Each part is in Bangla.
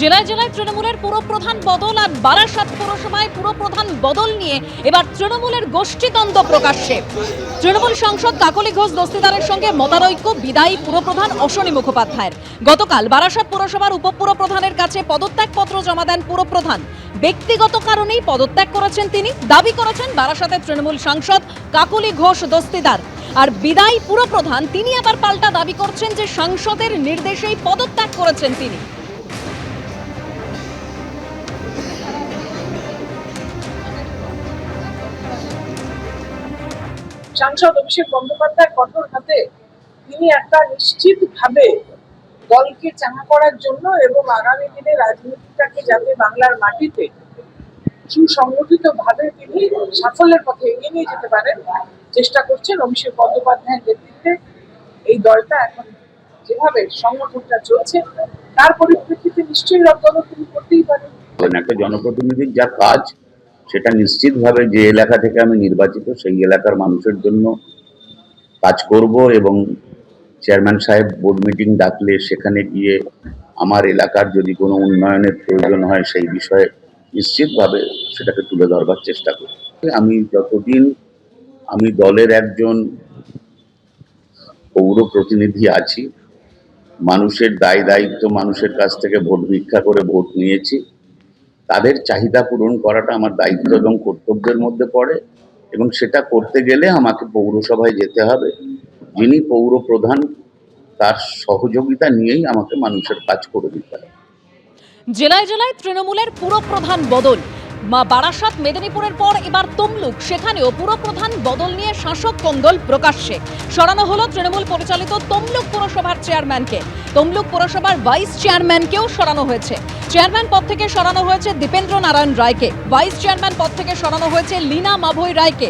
জেলায় জেলায় তৃণমূলের পুরপ্রধান বদল আর বারাসাত পৌরসভায় পুরপ্রধান বদল নিয়ে এবার তৃণমূলের গোষ্ঠীদ্বন্দ্ব প্রকাশ্যে। তৃণমূল সাংসদ কাকলি ঘোষ দস্তিদারের সঙ্গে মতানৈক্য, বিদায়ী পুরপ্রধান অশ্বনী মুখোপাধ্যায়ের। গতকাল বারাসাত পুরসভার উপপুরপ্রধানের কাছে পদত্যাগপত্র জমা দেন পুরপ্রধান। ব্যক্তিগত কারণেই পদত্যাগ করেছেন তিনি, দাবি করেছেন বারাসাতের তৃণমূল সাংসদ কাকলি ঘোষ দস্তিদার। আর বিদায়ী পুরপ্রধান, তিনি আবার পাল্টা দাবি করছেন যে সাংসদের নির্দেশেই পদত্যাগ করেছেন তিনি। সাংসদ অভিষেক বন্দ্যোপাধ্যায় কঠোর হাতে তিনি একটা নিশ্চিত ভাবে দলকে চাঙা করার জন্য এবং আগামী দিনে রাজনীতিটাকে যাতে বাংলার মাটিতে সুসংগঠিত ভাবে তিনি সাফল্যের পথে এগিয়ে নিয়ে যেতে পারেন, চেষ্টা করছেন অভিষেক বন্দ্যোপাধ্যায়ের নেতৃত্বে এই দলটা এখন যেভাবে সংগঠনটা চলছে, তার পরিপ্রেক্ষিতে নিশ্চয়ই রদবদল তিনি করতেই পারেন একটা জনপ্রতিনিধির যা কাজ সেটা নিশ্চিতভাবে যে এলাকা থেকে আমি নির্বাচিত, সেই এলাকার মানুষের জন্য কাজ করব এবং চেয়ারম্যান সাহেব বোর্ড মিটিং ডাকলে সেখানে গিয়ে আমার এলাকার যদি কোনো উন্নয়নের প্রয়োজন হয় সেই বিষয়ে নিশ্চিতভাবে সেটাকে তুলে ধরবার চেষ্টা করি আমি যতদিন আমি দলের একজন পৌর প্রতিনিধি আছি, মানুষের দায় দায়িত্ব মানুষের কাছ থেকে ভোট ভিক্ষা করে ভোট নিয়েছি তাদের চাহিদা পূরণ করাটা আমার দায়িত্ব এবং কর্তব্যের মধ্যে পড়ে এবং সেটা করতে গেলে আমাকে পৌরসভায় যেতে হবে। যিনি পৌর প্রধান তার সহযোগিতা নিয়েই আমাকে মানুষের কাজ করে দিতে হবে। জেলায় জেলায় তৃণমূলের পুরো প্রধান বদল। বারাসাত মেদিনীপুরের পর এবার তমলুক। সেখানেও পুরপ্রধান বদল নিয়ে শাসক কন্দল প্রকাশ্যে। সরানো হলো তৃণমূল পরিচালিত তমলুক পুরসভার চেয়ারম্যানকে। তমলুক পুরসভার ভাইস চেয়ারম্যানকেও সরানো হয়েছে। চেয়ারম্যান পদ থেকে সরানো হয়েছে দীপেন্দ্র নারায়ণ রায়কে। ভাইস চেয়ারম্যান পদ থেকে সরানো হয়েছে লীনা মাভৈ রায়কে।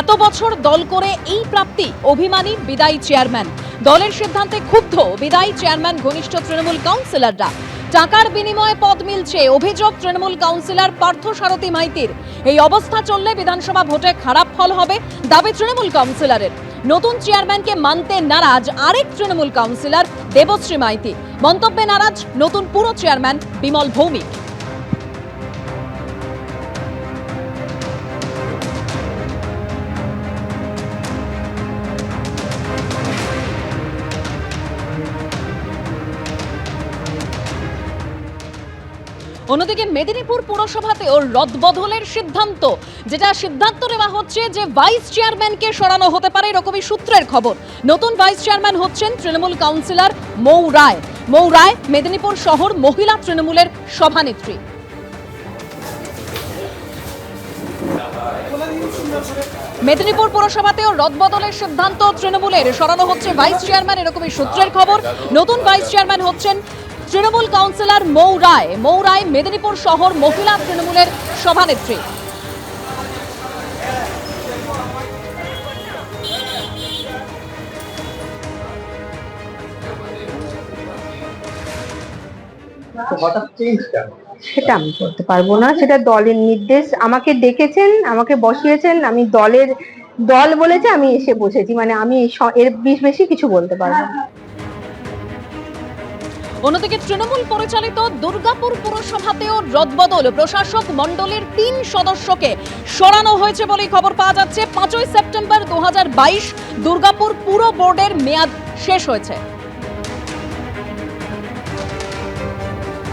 এত বছর দল করে এই প্রাপ্তি, অভিমানী বিদায়ী চেয়ারম্যান। দলের সিদ্ধান্তে ক্ষুব্ধ বিদায়ী চেয়ারম্যান ঘনিষ্ঠ তৃণমূল কাউন্সিলররা। টাকার বিনিময়ে পদ মিলছে। অভিযোগ তৃণমূল কাউন্সিলর পার্থ সারথী মাইতির। এই অবস্থা চললে বিধানসভা ভোটে খারাপ ফল হবে দাবি তৃণমূল কাউন্সিলরের। নতুন চেয়ারম্যানকে মানতে নারাজ আরেক তৃণমূল কাউন্সিলর দেবশ্রী মাইতি। মন্তব্যে নারাজ নতুন পুরো চেয়ারম্যান বিমল ভৌমিক। অন্যদিকে মেদিনীপুর পুরসভাতেও রদবদলের সিদ্ধান্ত, যেটা সিদ্ধান্ত নেওয়া হচ্ছে যে ভাইস চেয়ারম্যানকে সরানো হতে পারে এরকমই সূত্রের খবর। নতুন ভাইস চেয়ারম্যান হচ্ছেন তৃণমূল কাউন্সিলর মৌ রায়। মৌ রায় মেদিনীপুর শহর মহিলা তৃণমূলের সভানেত্রী। মেদিনীপুর পুরসভাতেও রদবদলের সিদ্ধান্ত তৃণমূলের। সরানো হচ্ছে ভাইস চেয়ারম্যান এরকমই সূত্রের খবর। নতুন ভাইস চেয়ারম্যান হচ্ছেন তৃণমূল কাউন্সিলর মৌ রায়। মৌ রায় মেদিনীপুর শহর মহিলা তৃণমূলের সভানেত্রী। সেটা আমি বলতে পারব না সেটা দলের নির্দেশ। আমাকে ডেকেছেন আমাকে বসিয়েছেন আমি দলের দল বলেছে আমি এসে বসেছি। মানে আমি এর বেশ- বেশি কিছু বলতে পারব না। অন্যদিকে তৃণমূল পরিচালিত দুর্গাপুর পুরসভাতেও রদবদল। প্রশাসক মণ্ডলের তিন সদস্যকে সরানো হয়েছে বলেই খবর পাওয়া যাচ্ছে। পাঁচই সেপ্টেম্বর দু হাজার বাইশ দুর্গাপুর পুর বোর্ডের মেয়াদ শেষ হয়েছে।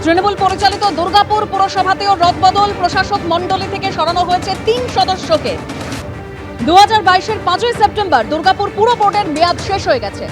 তৃণমূল পরিচালিত দুর্গাপুর পুরসভাতেও রদবদল। প্রশাসক মণ্ডলী থেকে সরানো হয়েছে তিন সদস্যকে। দু হাজার বাইশের পাঁচই সেপ্টেম্বর দুর্গাপুর পুর বোর্ডের মেয়াদ শেষ হয়ে গেছে।